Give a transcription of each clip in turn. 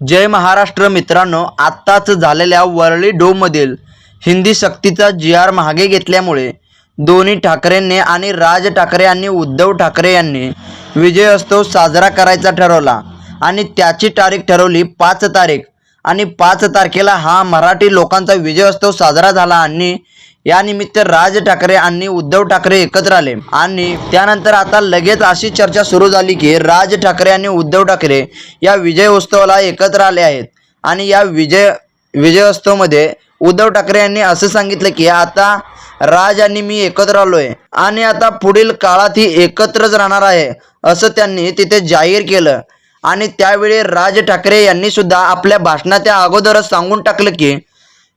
जय महाराष्ट्र मित्रांनो आत्ताच झालेल्या वरळी डोमधील हिंदी सक्तीचा जी आर मागे घेतल्यामुळे दोन्ही ठाकरेंनी आणि राज ठाकरे आणि उद्धव ठाकरे यांनी विजयोत्सव साजरा करायचा ठरवला आणि त्याची तारीख ठरवली पाच तारीख. आणि पाच तारखेला हा मराठी लोकांचा विजयोत्सव साजरा झाला आणि यानिमित्त राज ठाकरे आणि उद्धव ठाकरे एकत्र आले. आणि त्यानंतर आता लगेच अशी चर्चा सुरू झाली की राज ठाकरे आणि उद्धव ठाकरे या विजय उत्सवाला एकत्र आले आहेत. आणि या विजय विजयोत्सवमध्ये उद्धव ठाकरे यांनी असं सांगितलं की आता राज आणि मी एकत्र आलोय. आणि आता पुढील काळात ही एकत्रच राहणार आहे असं त्यांनी तिथे जाहीर केलं. आणि त्यावेळी राज ठाकरे यांनी सुद्धा आपल्या भाषणाच्या अगोदरच सांगून टाकलं की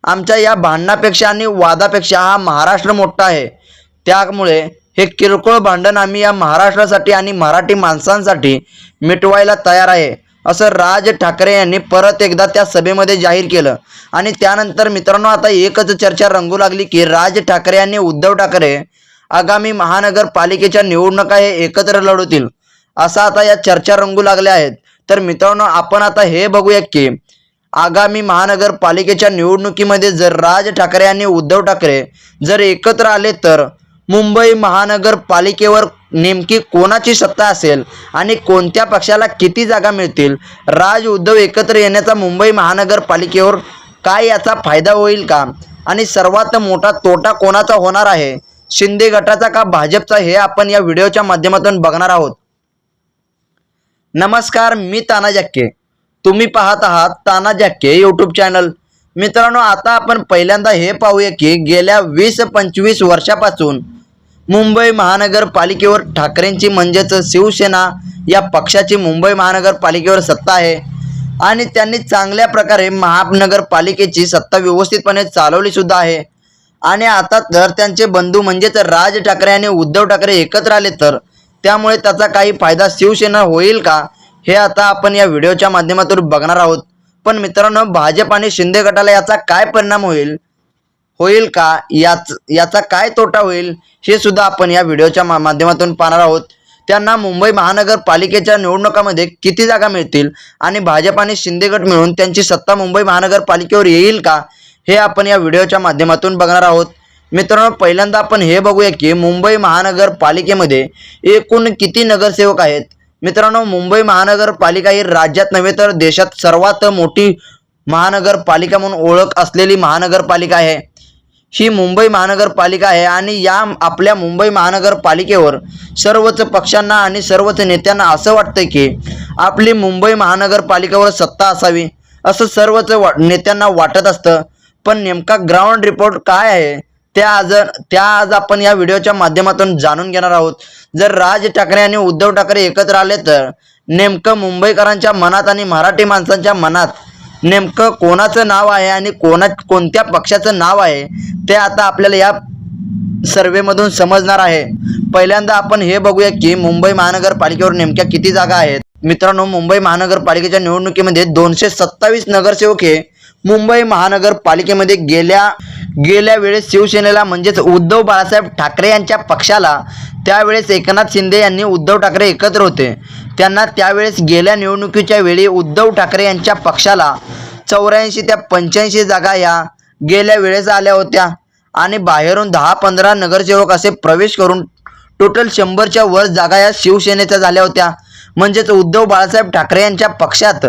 आमच्या या भांडणापेक्षा आणि वादापेक्षा हा महाराष्ट्र मोठा आहे. त्यामुळे हे किरकोळ भांडण आम्ही या महाराष्ट्रासाठी आणि मराठी माणसांसाठी मिटवायला तयार आहे असं राज ठाकरे यांनी परत एकदा त्या सभेमध्ये जाहीर केलं. आणि त्यानंतर मित्रांनो आता एकच चर्चा रंगू लागली की राज ठाकरे यांनी उद्धव ठाकरे आगामी महानगरपालिकेच्या निवडणुका हे एकत्र लढवतील असं आता या चर्चा रंगू लागल्या आहेत. तर मित्रांनो आपण आता हे बघूया की आगामी महानगरपालिकेच्या निवडणुकीमध्ये जर राज ठाकरे आणि उद्धव ठाकरे जर एकत्र आले तर मुंबई महानगरपालिकेवर नेमकी कोणाची सत्ता असेल आणि कोणत्या पक्षाला किती जागा मिळतील? राज उद्धव एकत्र येण्याचा मुंबई महानगरपालिकेवर काय याचा फायदा होईल का? आणि सर्वात मोठा तोटा कोणाचा होणार आहे? शिंदे गटाचा का भाजपचा? हे आपण या व्हिडिओच्या माध्यमातून बघणार आहोत. नमस्कार मी ताना जॅक्के. तुम्ही पाहत आहात ताना जॅके यूट्यूब चॅनल मित्रांनो आता आपण पहिल्यांदा हे पाहूया की गेल्या वीस पंचवीस वर्षापासून मुंबई महानगरपालिकेवर ठाकरेंची म्हणजेच शिवसेना या पक्षाची मुंबई महानगरपालिकेवर सत्ता आहे. आणि त्यांनी चांगल्या प्रकारे महानगरपालिकेची सत्ता व्यवस्थितपणे चालवली सुद्धा आहे. आणि आता जर त्यांचे बंधू म्हणजेच राज ठाकरे आणि उद्धव ठाकरे एकत्र आले तर त्यामुळे त्याचा काही फायदा शिवसेना होईल का? हे आता आपण या व्हिडिओच्या माध्यमातून बघणार आहोत. पण मित्रांनो भाजप आणि शिंदे गटाला याचा काय परिणाम होईल? होईल का? याच याचा काय तोटा होईल? हे सुद्धा आपण या व्हिडिओच्या मा- माध्यमातून पाहणार आहोत. त्यांना मुंबई महानगरपालिकेच्या निवडणुकामध्ये किती जागा मिळतील? आणि भाजप आणि शिंदे गट मिळून त्यांची सत्ता मुंबई महानगरपालिकेवर येईल का? हे आपण या व्हिडिओच्या माध्यमातून बघणार आहोत. मित्रांनो पहिल्यांदा आपण हे बघूया की मुंबई महानगरपालिकेमध्ये एकूण किती नगरसेवक आहेत? मित्रांनो मुंबई महानगरपालिका ही राज्यात नव्हे तर देशात सर्वात मोठी महानगरपालिका म्हणून ओळख असलेली महानगरपालिका आहे. ही मुंबई महानगरपालिका आहे आणि या आपल्या मुंबई महानगरपालिकेवर सर्वच पक्षांना आणि सर्वच नेत्यांना असं वाटतं की आपली मुंबई महानगरपालिकेवर सत्ता असावी असं सर्वच वा नेत्यांना वाटत असतं. पण नेमका ग्राउंड रिपोर्ट काय आहे? त्या आज त्या आज आपण या व्हिडिओच्या माध्यमातून जाणून घेणार आहोत. जर राज ठाकरे आणि उद्धव ठाकरे एकत्र आले तर नेमकं मुंबईकरांच्या मनात आणि मराठी माणसांच्या मनात नेमकं कोणाचं नाव आहे आणि कोणा कोणत्या पक्षाचं नाव आहे ते आता आपल्याला या सर्वेमधून समजणार आहे. पहिल्यांदा आपण हे बघूया की मुंबई महानगरपालिकेवर नेमक्या किती जागा आहेत. मित्रांनो मुंबई महानगरपालिकेच्या निवडणुकीमध्ये दोनशे सत्तावीस नगरसेवक हे मुंबई महानगरपालिकेमध्ये गेल्या गेल्या वेळेस शिवसेनेला म्हणजेच उद्धव बाळासाहेब ठाकरे यांच्या पक्षाला त्यावेळेस एकनाथ शिंदे यांनी उद्धव ठाकरे एकत्र होते. त्यांना त्यावेळेस गेल्या निवडणुकीच्या वेळी उद्धव ठाकरे यांच्या पक्षाला चौऱ्याऐंशी त्या पंच्याऐंशी जागा या गेल्या वेळेस आल्या होत्या. आणि बाहेरून दहा पंधरा नगरसेवक असे प्रवेश करून टोटल शंभरच्या वर जागा या शिवसेनेच्या झाल्या होत्या. म्हणजेच उद्धव बाळासाहेब ठाकरे यांच्या पक्षात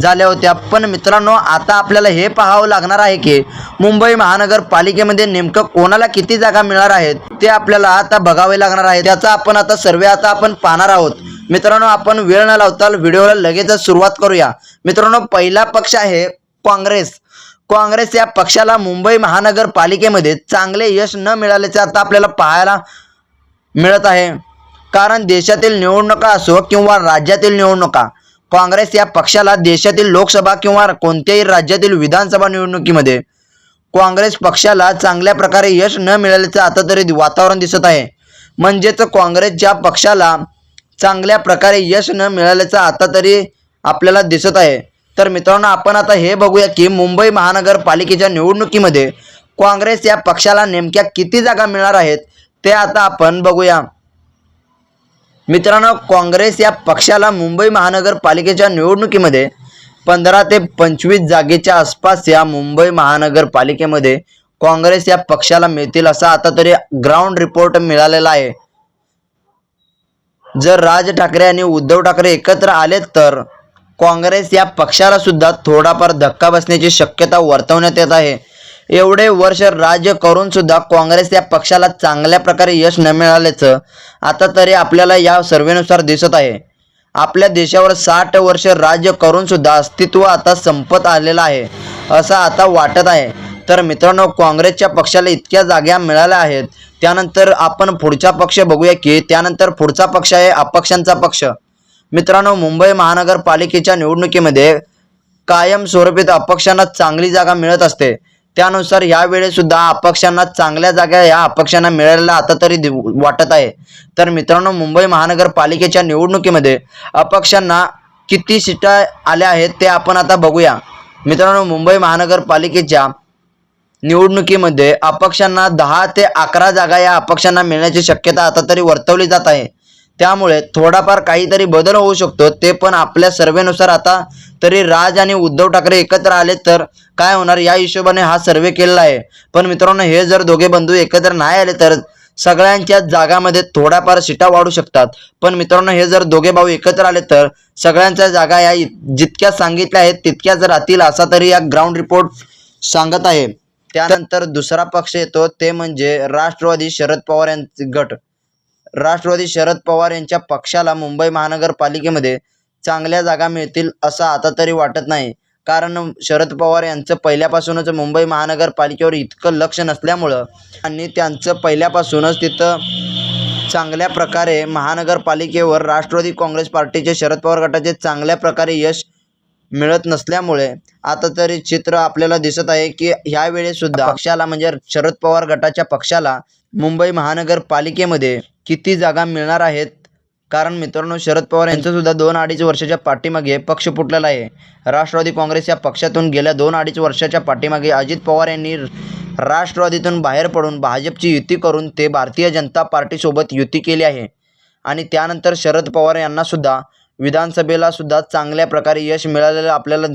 झाल्या होत्या. पण मित्रांनो आता आपल्याला हे पाहावं लागणार आहे की मुंबई महानगरपालिकेमध्ये नेमकं कोणाला किती जागा मिळणार आहेत ते आपल्याला आता बघावे लागणार आहे. त्याचा आपण आता सर्वे आता आपण पाहणार आहोत. मित्रांनो आपण वेळ न लावता व्हिडिओला लगेचच सुरुवात करूया. मित्रांनो पहिला पक्ष आहे काँग्रेस. काँग्रेस या पक्षाला मुंबई महानगरपालिकेमध्ये चांगले यश न मिळाल्याचे आता आपल्याला पाहायला मिळत आहे. कारण देशातील निवडणुका असो किंवा राज्यातील निवडणुका काँग्रेस या पक्षाला देशातील लोकसभा किंवा कोणत्याही राज्यातील विधानसभा निवडणुकीमध्ये काँग्रेस पक्षाला चांगल्या प्रकारे यश न मिळाल्याचं आता तरी वातावरण दिसत आहे. म्हणजेच काँग्रेसच्या पक्षाला चांगल्या प्रकारे यश न मिळाल्याचं आता तरी आपल्याला दिसत आहे. तर मित्रांनो आपण आता हे बघूया की मुंबई महानगरपालिकेच्या निवडणुकीमध्ये काँग्रेस या पक्षाला नेमक्या किती जागा मिळणार आहेत ते आता आपण बघूया. मित्रांनो काँग्रेस या पक्षाला मुंबई महानगरपालिकेच्या निवडणुकीमध्ये पंधरा ते पंचवीस जागेच्या आसपास या मुंबई महानगरपालिकेमध्ये काँग्रेस या पक्षाला मिळतील असा आता तरी ग्राउंड रिपोर्ट मिळालेला आहे. जर राज ठाकरे आणि उद्धव ठाकरे एकत्र आले तर काँग्रेस या पक्षाला सुद्धा थोडाफार धक्का बसण्याची शक्यता वर्तवण्यात येत आहे. एवढे वर्ष राज्य करून सुद्धा काँग्रेस या पक्षाला चांगल्या प्रकारे यश न मिळाल्याचं आता तरी आपल्याला या सर्वेनुसार दिसत आहे. आपल्या देशावर साठ वर्ष राज्य करून सुद्धा अस्तित्व आता संपत आलेलं आहे असं आता वाटत आहे. तर मित्रांनो काँग्रेसच्या पक्षाला इतक्या जागा मिळाल्या आहेत त्यानंतर आपण पुढचा पक्ष बघूया की त्यानंतर पुढचा पक्ष आहे अपक्षांचा पक्ष. मित्रांनो मुंबई महानगरपालिकेच्या निवडणुकीमध्ये कायमस्वरूपी अपक्षांना चांगली जागा मिळत असते. त्यानुसार यावेळी सुद्धा अपक्षांना चांगल्या जागा या अपक्षांना मिळालेल्या आता तरी वाटत आहे. तर मित्रांनो मुंबई महानगरपालिकेच्या निवडणुकीमध्ये अपक्षांना किती सीटा आल्या आहेत ते आपण आता बघूया. मित्रांनो मुंबई महानगरपालिकेच्या निवडणुकीमध्ये अपक्षांना दहा ते अकरा जागा या अपक्षांना मिळण्याची शक्यता आता तरी वर्तवली जात आहे. त्यामुळे थोडाफार काहीतरी बदल होऊ शकतो ते पण आपल्या सर्वेनुसार आता तरी राज आणि उद्धव ठाकरे एकत्र आले तर काय होणार? या हिशोबाने हा सर्वे केलेला आहे. पण मित्रांनो हे जर दोघे बंधू एकत्र नाही आले तर सगळ्यांच्या जागामध्ये थोड्याफार सीटा वाढू शकतात. पण मित्रांनो हे जर दोघे भाऊ एकत्र आले तर सगळ्यांच्या जागा या जितक्या सांगितल्या आहेत तितक्याच राहतील असा तरी या ग्राउंड रिपोर्ट सांगत आहे. त्यानंतर दुसरा पक्ष येतो ते म्हणजे राष्ट्रवादी शरद पवार यांचे गट. राष्ट्रवादी शरद पवार यांच्या पक्षाला मुंबई महानगरपालिकेमध्ये चांगल्या जागा मिळतील असं आता तरी वाटत नाही. कारण शरद पवार यांचं पहिल्यापासूनच मुंबई महानगरपालिकेवर इतकं लक्ष नसल्यामुळं आणि त्यांचं पहिल्यापासूनच तिथं चांगल्या प्रकारे महानगरपालिकेवर राष्ट्रवादी काँग्रेस पार्टीचे शरद पवार गटाचे चांगल्या प्रकारे यश मिळत नसल्यामुळे आता तरी चित्र आपल्याला दिसत आहे की ह्यावेळेसुद्धा पक्षाला म्हणजे शरद पवार गटाच्या पक्षाला मुंबई महानगरपालिकेमध्ये किती जागा मिळणार आहेत? कारण मित्रांनो शरद पवार यांचंसुद्धा दोन अडीच वर्षाच्या पाठीमागे पक्ष फुटलेला आहे. राष्ट्रवादी काँग्रेस या पक्षातून गेल्या दोन अडीच वर्षाच्या पाठीमागे अजित पवार यांनी राष्ट्रवादीतून बाहेर पडून भाजपची युती करून ते भारतीय जनता पार्टीसोबत युती केली आहे. आणि त्यानंतर शरद पवार यांनासुद्धा विधानसभेलासुद्धा चांगल्या प्रकारे यश मिळालेलं आपल्याला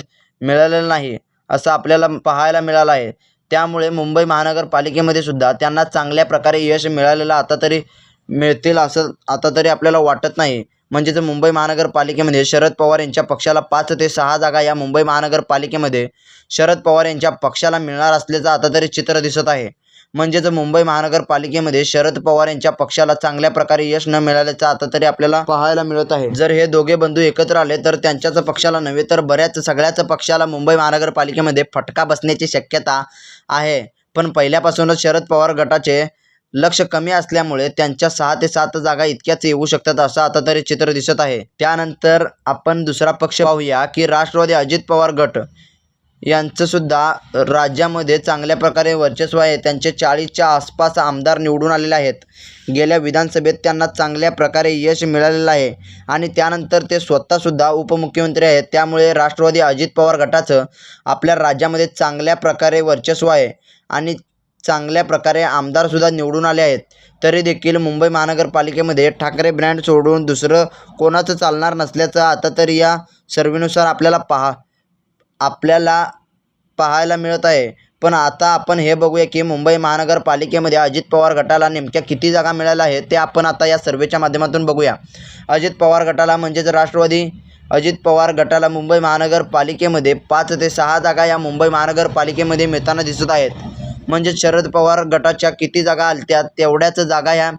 मिळालेलं नाही असं आपल्याला पाहायला मिळालं आहे. त्यामुळे मुंबई महानगरपालिकेमध्ये सुद्धा त्यांना चांगल्या प्रकारे यश मिळालेलं आता तरी मिळतील असं आता तरी आपल्याला वाटत नाही. म्हणजेच मुंबई महानगरपालिकेमध्ये शरद पवार यांच्या पक्षाला पाच ते सहा जागा या मुंबई महानगरपालिकेमध्ये शरद पवार यांच्या पक्षाला मिळणार असल्याचं आता तरी चित्र दिसत आहे. म्हणजेच मुंबई महानगरपालिकेमध्ये शरद पवार यांच्या पक्षाला चांगल्या प्रकारे यश न मिळाल्याचं आता तरी आपल्याला पाहायला मिळत आहे. जर हे दोघे बंधू एकत्र आले तर त्यांच्याच पक्षाला नव्हे तर बऱ्याच सगळ्याच पक्षाला मुंबई महानगरपालिकेमध्ये फटका बसण्याची शक्यता आहे. पण पहिल्यापासूनच शरद पवार गटाचे लक्ष कमी असल्यामुळे त्यांच्या सहा ते सात जागा इतक्याच येऊ शकतात असं आता तरी चित्र दिसत आहे. त्यानंतर आपण दुसरा पक्ष पाहूया की राष्ट्रवादी अजित पवार गट यांचंसुद्धा राज्यामध्ये चांगल्या प्रकारे वर्चस्व आहे. त्यांचे चाळीसच्या आसपास आमदार निवडून आलेले आहेत. गेल्या विधानसभेत त्यांना चांगल्या प्रकारे यश मिळालेलं आहे आणि त्यानंतर ते स्वतःसुद्धा उपमुख्यमंत्री आहेत. त्यामुळे राष्ट्रवादी अजित पवार गटाचं आपल्या राज्यामध्ये चांगल्या प्रकारे वर्चस्व आहे आणि चांगल्या प्रकारे आमदारसुद्धा निवडून आले आहेत. तरी देखील मुंबई महानगरपालिकेमध्ये ठाकरे ब्रँड सोडून दुसरं कोणाचं चालणार नसल्याचं आता तरी या सर्वेनुसार आपल्याला पहा आपल्याला पाहायला मिळत आहे. पण आता आपण हे बघूया की मुंबई महानगरपालिकेमध्ये अजित पवार गटाला नेमक्या किती जागा मिळाल्या आहेत ते आपण आता या सर्वेच्या माध्यमातून बघूया. अजित पवार गटाला म्हणजेच राष्ट्रवादी अजित पवार गटाला मुंबई महानगरपालिकेमध्ये पाच ते सहा जागा या मुंबई महानगरपालिकेमध्ये मिळताना दिसत आहेत. म्हणजे शरद पवार गटाच्या किती जागा आलत्या तेवढ्याच जागा ह्या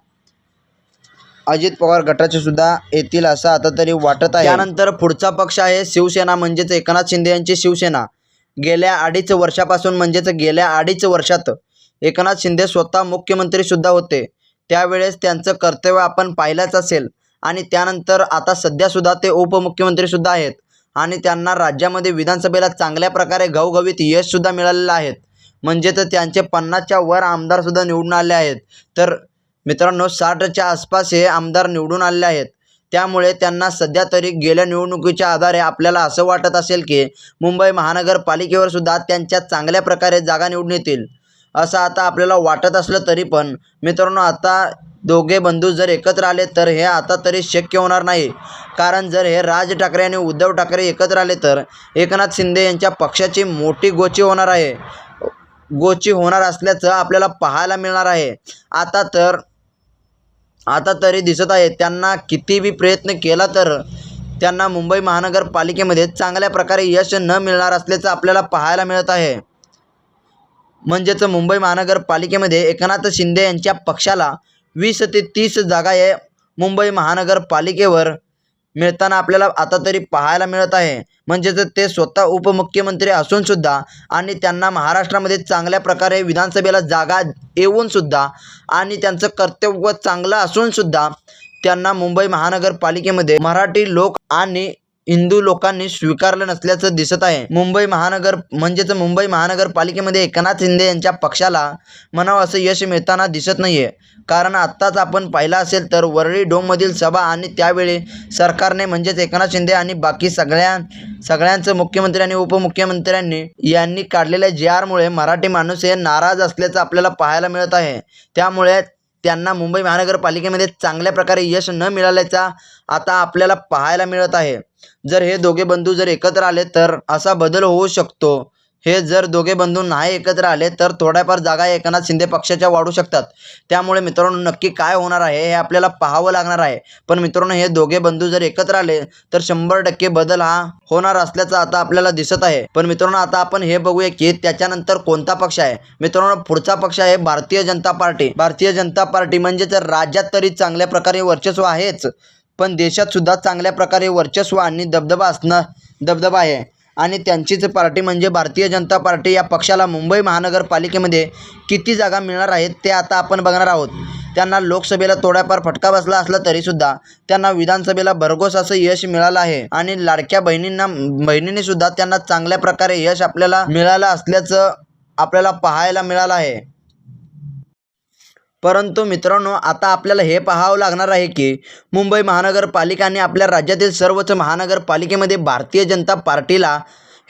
अजित पवार गटाचे सुद्धा येतील असं आता तरी वाटत आहे. त्यानंतर पुढचा पक्ष आहे शिवसेना म्हणजेच एकनाथ शिंदे यांची शिवसेना. गेल्या अडीच वर्षापासून म्हणजेच गेल्या अडीच वर्षात एकनाथ शिंदे स्वतः मुख्यमंत्री सुद्धा होते. त्यावेळेस त्यांचं कर्तव्य आपण पाहिलंच असेल. आणि त्यानंतर आता सध्यासुद्धा ते उपमुख्यमंत्री सुद्धा आहेत. आणि त्यांना राज्यामध्ये विधानसभेला चांगल्या प्रकारे घवघवीत यशसुद्धा मिळालेलं आहेत म्हणजे तर त्यांचे पन्नासच्या वर आमदारसुद्धा निवडून आले आहेत. तर मित्रांनो साठच्या आसपास हे आमदार निवडून आलेले आहेत. त्यामुळे त्यांना सध्या तरी गेल्या निवडणुकीच्या आधारे आपल्याला असं वाटत असेल की मुंबई महानगरपालिकेवर सुद्धा त्यांच्या चांगल्या प्रकारे जागा निवडून येतील. असं आता आपल्याला वाटत असलं तरी पण मित्रांनो आता दोघे बंधू जर एकत्र आले तर हे आता तरी शक्य होणार नाही. कारण जर हे राज ठाकरे आणि उद्धव ठाकरे एकत्र आले तर एकनाथ शिंदे यांच्या पक्षाची मोठी गोची होणार आहे. गोची होणार असल्याचं आपल्याला पाहायला मिळणार आहे. आता तर आता तरी दिसत आहे त्यांना कितीबी प्रयत्न केला तर त्यांना मुंबई महानगरपालिकेमध्ये चांगल्या प्रकारे यश न मिळणार असल्याचं आपल्याला पाहायला मिळत आहे. म्हणजेच मुंबई महानगरपालिकेमध्ये एकनाथ शिंदे यांच्या पक्षाला वीस ते तीस जागा आहे मुंबई महानगरपालिकेवर. मिळताना आपल्याला आता तरी पाहायला मिळत आहे. म्हणजेच ते स्वतः उपमुख्यमंत्री असून सुद्धा आणि त्यांना महाराष्ट्रामध्ये चांगल्या प्रकारे विधानसभेला जागा येऊन सुद्धा आणि त्यांचं कर्तव्य चांगलं असून सुद्धा त्यांना मुंबई महानगरपालिकेमध्ये मराठी लोक आणि हिंदू लोकांनी स्वीकारलं नसल्याचं दिसत आहे. मुंबई महानगर म्हणजेच मुंबई महानगरपालिकेमध्ये एकनाथ शिंदे यांच्या पक्षाला म्हणावं असं यश मिळताना दिसत नाही आहे कारण आत्ताच आपण पाहिलं असेल तर वरळी डोममधील सभा आणि त्यावेळी सरकारने म्हणजेच एकनाथ शिंदे आणि बाकी सगळ्या सगळ्यांचं मुख्यमंत्री आणि उपमुख्यमंत्र्यांनी यांनी काढलेल्या जी आरमुळे मराठी माणूस हे नाराज असल्याचं आपल्याला पाहायला मिळत आहे. त्यामुळे त्यांना मुंबई महानगरपालिकेमध्ये चांगल्या प्रकारे यश न मिळाल्याचा आता आपल्याला पाहायला मिळत आहे. जर हे दोघे बंधू जर एकत्र आले तर असा बदल होऊ शकतो. हे जर दोघे बंधू नाही एकत्र आले तर थोड्याफार जागा एकनाथ शिंदे पक्षाच्या वाढू शकतात. त्यामुळे मित्रांनो नक्की काय होणार आहे हे आपल्याला पाहावं लागणार आहे. पण मित्रांनो हे दोघे बंधू जर एकत्र आले तर शंभर टक्के बदल हा होणार असल्याचं आता आपल्याला दिसत आहे. पण मित्रांनो आता आपण हे बघूया की त्याच्यानंतर कोणता पक्ष आहे? मित्रांनो पुढचा पक्ष आहे भारतीय जनता पार्टी. भारतीय जनता पार्टी म्हणजे तर राज्यात तरी चांगल्या प्रकारे वर्चस्व आहेच पण देशात सुद्धा चांगल्या प्रकारे वर्चस्व आणि दबदबा असणं दबदबा आहे. आणि त्यांचीच पार्टी म्हणजे भारतीय जनता पार्टी या पक्षाला मुंबई महानगरपालिकेमध्ये किती जागा मिळणार आहेत ते आता आपण बघणार आहोत. त्यांना लोकसभेला थोडाफार फटका बसला असला तरीसुद्धा त्यांना विधानसभेला भरघोस असं यश मिळालं आहे. आणि लाडक्या बहिणींना बहिणींनी सुद्धा त्यांना चांगल्या प्रकारे यश आपल्याला मिळालं असल्याचं आपल्याला पाहायला मिळालं आहे. परंतु मित्रांनो आता आपल्याला हे पाहावं लागणार आहे की मुंबई महानगरपालिका आणि आपल्या राज्यातील सर्वच महानगरपालिकेमध्ये भारतीय जनता पार्टीला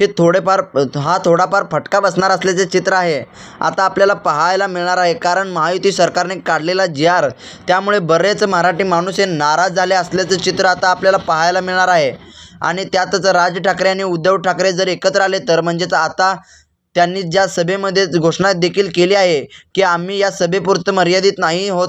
हे थोडेफार हा थोडाफार फटका बसणार असल्याचे चित्र आहे. आता आपल्याला पाहायला मिळणार आहे कारण महायुती सरकारने काढलेला जी आर त्यामुळे बरेच मराठी माणूस हे नाराज झाले असल्याचं चित्र आता आपल्याला पाहायला मिळणार आहे. आणि त्यातच राज ठाकरे आणि उद्धव ठाकरे जर एकत्र आले तर म्हणजेच आता त्यांनी ज्या सभेमध्ये घोषणा देखील केली आहे की आम्ही या सभेपुरतं मर्यादित नाही होत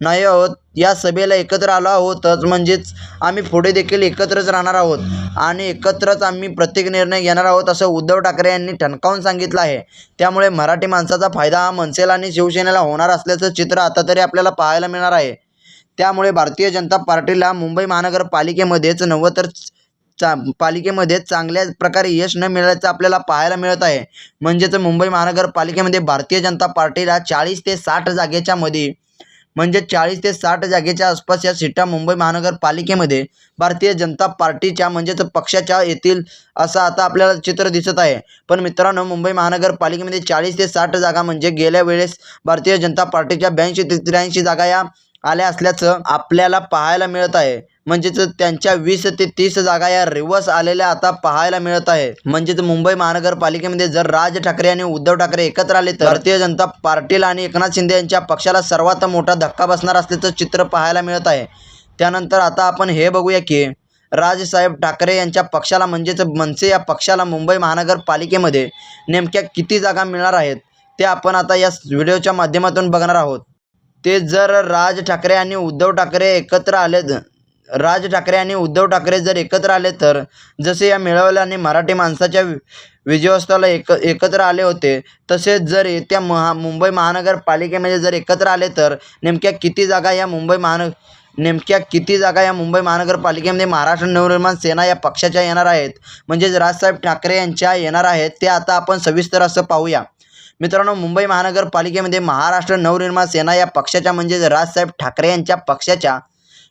नाही आहोत या सभेला एकत्र आलो आहोतच म्हणजेच आम्ही पुढे देखील एकत्रच राहणार आहोत. आणि एकत्रच आम्ही प्रत्येक निर्णय घेणार आहोत असं उद्धव ठाकरे यांनी ठणकावून सांगितलं आहे. त्यामुळे मराठी माणसाचा फायदा हा मनसेला आणि शिवसेनेला होणार असल्याचं चित्र आता तरी आपल्याला पाहायला मिळणार आहे. त्यामुळे भारतीय जनता पार्टीला मुंबई महानगरपालिकेमध्येच नव्वं तर चा पालिकेमध्ये चांगल्या प्रकारे यश न मिळाल्याचं आपल्याला पाहायला मिळत आहे. म्हणजेच मुंबई महानगरपालिकेमध्ये भारतीय जनता पार्टीला चाळीस ते साठ जागेच्या मध्ये म्हणजे चाळीस ते साठ जागेच्या आसपास या सीटा मुंबई महानगरपालिकेमध्ये भारतीय जनता पार्टीच्या म्हणजेच पक्षाच्या येतील असं आता आपल्याला चित्र दिसत आहे. पण मित्रांनो मुंबई महानगरपालिकेमध्ये चाळीस ते साठ जागा म्हणजे गेल्या वेळेस भारतीय जनता पार्टीच्या ब्याऐंशी ते त्र्याऐंशी जागा या आल्या असल्याचं आपल्याला पाहायला मिळत आहे. म्हणजेच त्यांच्या वीस ते तीस जागा या रिवर्स आलेल्या आता पाहायला मिळत आहे. म्हणजेच मुंबई महानगरपालिकेमध्ये जर राज ठाकरे आणि उद्धव ठाकरे एकत्र आले तर भारतीय जनता पार्टीला आणि एकनाथ शिंदे यांच्या पक्षाला सर्वात मोठा धक्का बसणार असल्याचं चित्र पाहायला मिळत आहे. त्यानंतर आता आपण हे बघूया की राजसाहेब ठाकरे यांच्या पक्षाला म्हणजेच मनसे या पक्षाला मुंबई महानगरपालिकेमध्ये नेमक्या किती जागा मिळणार आहेत ते आपण आता या व्हिडिओच्या माध्यमातून बघणार आहोत. ते जर राज ठाकरे आणि उद्धव ठाकरे एकत्र आले राज ठाकरे आणि उद्धव ठाकरे जर एकत्र आले तर जसे या मिळवल्याने मराठी माणसाच्या वि- विजयोत्सवाला एक एकत्र आले होते तसेच जर येत्या महा मुंबई महानगरपालिकेमध्ये जर एकत्र आले तर नेमक्या किती जागा या मुंबई महान नेमक्या किती जागा या मुंबई महानगरपालिकेमध्ये महाराष्ट्र नवनिर्माण सेना या पक्षाच्या येणार आहेत? म्हणजेच राजसाहेब ठाकरे यांच्या येणार आहेत ते आता आपण सविस्तर असं पाहूया. मित्रांनो मुंबई महानगरपालिकेमध्ये महाराष्ट्र नवनिर्माण सेना या पक्षाच्या म्हणजेच राजसाहेब ठाकरे यांच्या पक्षाच्या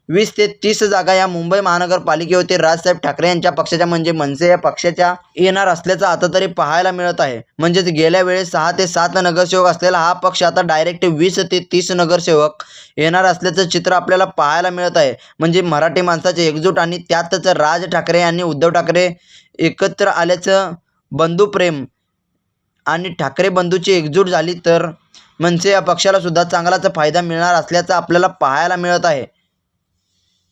वीस ते तीस जागा या मुंबई महानगरपालिकेवरती राजसाहेब ठाकरे यांच्या पक्षाच्या म्हणजे मनसे या पक्षाच्या येणार असल्याचं आता तरी पाहायला मिळत आहे. म्हणजेच गेल्या वेळेस सहा ते सात नगरसेवक असलेला हा पक्ष आता डायरेक्ट वीस ते तीस नगरसेवक येणार असल्याचं चित्र आपल्याला पाहायला मिळत आहे. म्हणजे मराठी माणसाचे एकजूट आणि त्यातच राज ठाकरे आणि उद्धव ठाकरे एकत्र आल्याचं बंधुप्रेम आणि ठाकरे बंधूची एकजूट झाली तर मनसे या पक्षाला सुद्धा चांगलाच फायदा मिळणार असल्याचं आपल्याला पाहायला मिळत आहे.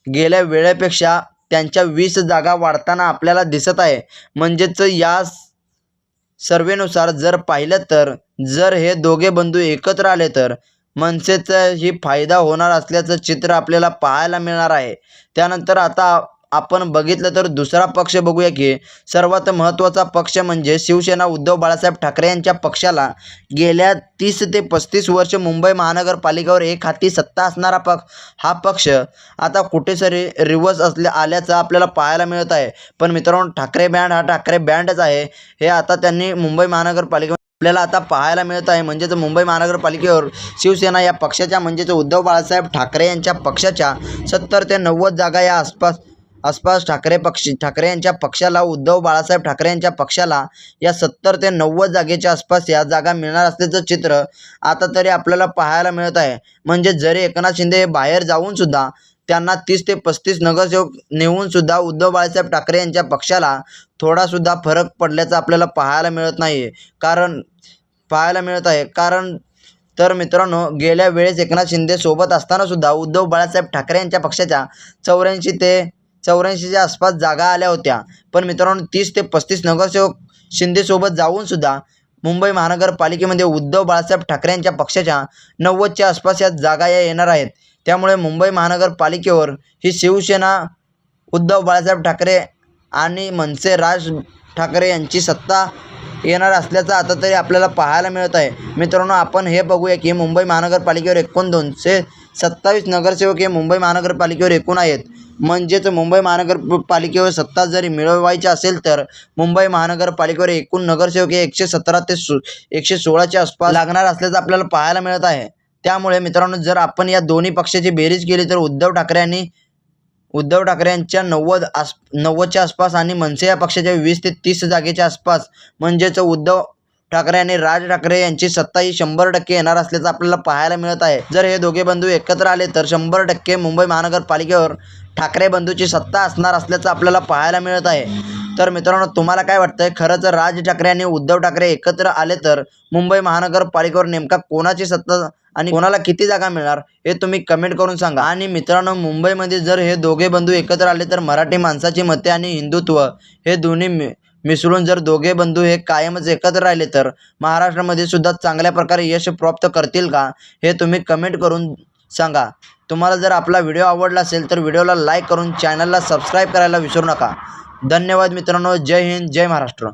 गेल्या वेळेपेक्षा त्यांच्या वीस जागा वाढताना आपल्याला दिसत आहे. म्हणजेच या सर्वेनुसार जर पाहिलं तर जर हे दोघे बंधू एकत्र आले तर मनसेचा ही फायदा होणार असल्याचं चित्र आपल्याला पाहायला मिळणार आहे. त्यानंतर आता आपण बघितलं तर दुसरा पक्ष बघूया की सर्वात महत्त्वाचा पक्ष म्हणजे शिवसेना उद्धव बाळासाहेब ठाकरे यांच्या पक्षाला गेल्या तीस ते पस्तीस वर्ष मुंबई महानगरपालिकेवर एक हाती सत्ता असणारा पक्ष हा पक्ष आता कुठेतरी रिवर्स असल्या आल्याचं आपल्याला पाहायला मिळत आहे. पण मित्रांनो ठाकरे बँड हा ठाकरे बँडच आहे. हे आता त्यांनी मुंबई महानगरपालिके आपल्याला आता पाहायला मिळत आहे. म्हणजेच मुंबई महानगरपालिकेवर शिवसेना या पक्षाच्या म्हणजेच उद्धव बाळासाहेब ठाकरे यांच्या पक्षाच्या सत्तर ते नव्वद जागा या आसपास आसपास ठाकरे पक्ष ठाकरे यांच्या पक्षाला उद्धव बाळासाहेब ठाकरे यांच्या पक्षाला या सत्तर ते नव्वद जागेच्या आसपास या जागा मिळणार असल्याचं चित्र आता तरी आपल्याला पाहायला मिळत आहे. म्हणजे जरी एकनाथ शिंदे हे बाहेर जाऊन सुद्धा त्यांना तीस ते पस्तीस नगरसेवक नेऊन सुद्धा उद्धव बाळासाहेब ठाकरे यांच्या पक्षाला थोडासुद्धा फरक पडल्याचा आपल्याला पाहायला मिळत नाही कारण पाहायला मिळत आहे. कारण तर मित्रांनो गेल्या वेळेस एकनाथ शिंदे सोबत असताना सुद्धा उद्धव बाळासाहेब ठाकरे यांच्या पक्षाच्या चौऱ्याऐंशी ते चौऱ्याऐंशीच्या आसपास जागा आल्या होत्या. पण मित्रांनो तीस ते पस्तीस नगरसेवक शिंदेसोबत जाऊन सुद्धा मुंबई महानगरपालिकेमध्ये उद्धव बाळासाहेब ठाकरे यांच्या पक्षाच्या नव्वदच्या आसपास या जागा या येणार आहेत. त्यामुळे मुंबई महानगरपालिकेवर ही शिवसेना उद्धव बाळासाहेब ठाकरे आणि मनसे राज ठाकरे यांची सत्ता येणार असल्याचं आता तरी आपल्याला पाहायला मिळत आहे. मित्रांनो आपण हे बघूया की मुंबई महानगरपालिकेवर एकूण दोनशे सत्तावीस नगरसेवक हे मुंबई महानगरपालिकेवर एकूण आहेत. म्हणजेच मुंबई महानगरपालिकेवर सत्ता जरी मिळवायची असेल तर मुंबई महानगरपालिकेवर एकूण नगरसेवक हे एकशे सतरा ते सो एकशे सोळाच्या आसपास लागणार असल्याचं आपल्याला पाहायला मिळत आहे. त्यामुळे मित्रांनो जर आपण या दोन्ही पक्षाची बेरीज केली तर उद्धव ठाकरे यांनी उद्धव ठाकरे यांच्या नव्वद आस नव्वदच्या आसपास आणि मनसे या पक्षाच्या वीस ते तीस जागेच्या आसपास म्हणजेच उद्धव ठाकरे आणि राज ठाकरे यांची सत्ता ही शंभर टक्के येणार असल्याचं आपल्याला पाहायला मिळत आहे. जर हे दोघे बंधू एकत्र आले तर शंभर टक्के मुंबई महानगरपालिकेवर ठाकरे बंधूची सत्ता असणार असल्याचं आपल्याला पाहायला मिळत आहे. तर मित्रांनो तुम्हाला काय वाटतंय? खरंच राज ठाकरे आणि उद्धव ठाकरे एकत्र आले तर मुंबई महानगरपालिकेवर नेमका कोणाची सत्ता आणि कोणाला किती जागा मिळणार हे तुम्ही कमेंट करून सांगा. आणि मित्रांनो मुंबईमध्ये जर हे दोघे बंधू एकत्र आले तर मराठी माणसाची मते आणि हिंदुत्व हे दोन्ही मि मिसळून जर दोघे बंधू हे कायमच एकत्र राहिले तर महाराष्ट्रामध्ये सुद्धा चांगल्या प्रकारे यश प्राप्त करतील का हे तुम्ही कमेंट करून सांगा. तुम्हाला जर आपला व्हिडिओ आवडला असेल तर व्हिडिओला लाईक करून चॅनलला सबस्क्राईब करायला विसरू नका. धन्यवाद मित्रांनो. जय हिंद जय महाराष्ट्र.